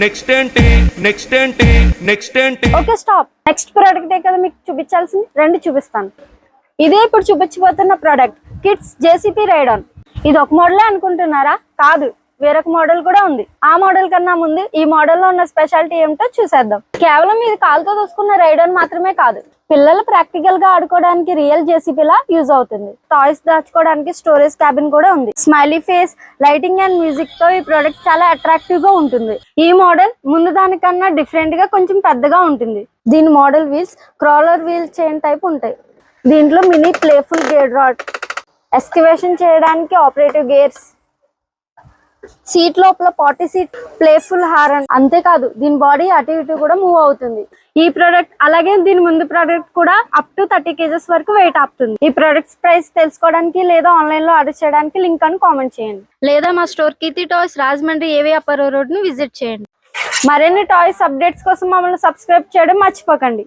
Next ఏంటి? Next ఏంటి? Next ఏంటి? Okay stop. నెక్స్ట్ ప్రోడక్ట్ కదా మీకు చూపించాల్సింది? రెండు చూపిస్తాను. ఇదే ఇప్పుడు చూపించబోతున్న ప్రోడక్ట్ కిడ్స్ జేసీపీ రైడాన్ ఇది ఒక మోడలే అనుకుంటున్నారా? కాదు. వేరొక మోడల్ కూడా ఉంది. ఆ మోడల్ కన్నా ముందు ఈ మోడల్లో ఉన్న స్పెషాలిటీ ఏమిటో చూసేద్దాం. కేవలం ఇది కాలుతో దూసుకున్న రైడాన్ మాత్రమే కాదు. పిల్లలు ప్రాక్టికల్గా ఆడుకోవడానికి రియల్ జేసీపీ లా యూజ్ అవుతుంది. టాయ్స్ దాచుకోవడానికి స్టోరేజ్ క్యాబిన్ కూడా ఉంది. స్మైలీ ఫేస్ లైటింగ్ అండ్ మ్యూజిక్తో ఈ ప్రోడక్ట్ చాలా అట్రాక్టివ్గా ఉంటుంది. ఈ మోడల్ ముందు దానికన్నా డిఫరెంట్గా కొంచెం పెద్దగా ఉంటుంది. దీని model wheels crawler wheel chain type ఉంటాయి. దీంట్లో mini playful gear rod excavation చేయడానికి ఆపరేటివ్ గేర్స్ సీట్ లోపల పార్టీ సీట్ ప్లేఫుల్ హారన్ అంతేకాదు దీని బాడీ అటు ఇటు కూడా మూవ్ అవుతుంది. ఈ ప్రోడక్ట్ అలాగే దీని ముందు ప్రోడక్ట్ కూడా అప్ టు థర్టీ కేజెస్ వరకు వెయిట్ ఆపుతుంది. ఈ ప్రోడక్ట్స్ ప్రైస్ తెలుసుకోవడానికి లేదా ఆన్లైన్లో ఆర్డర్ చేయడానికి లింక్ అని కామెంట్ చేయండి. లేదా మా స్టోర్ కీర్తి టాయ్స్ రాజమండ్రి ఏవి అప్పర్ రోడ్ను విజిట్ చేయండి. మరిన్ని టాయ్స్ అప్డేట్స్ కోసం మమ్మల్ని సబ్స్క్రైబ్ చేయడం మర్చిపోకండి.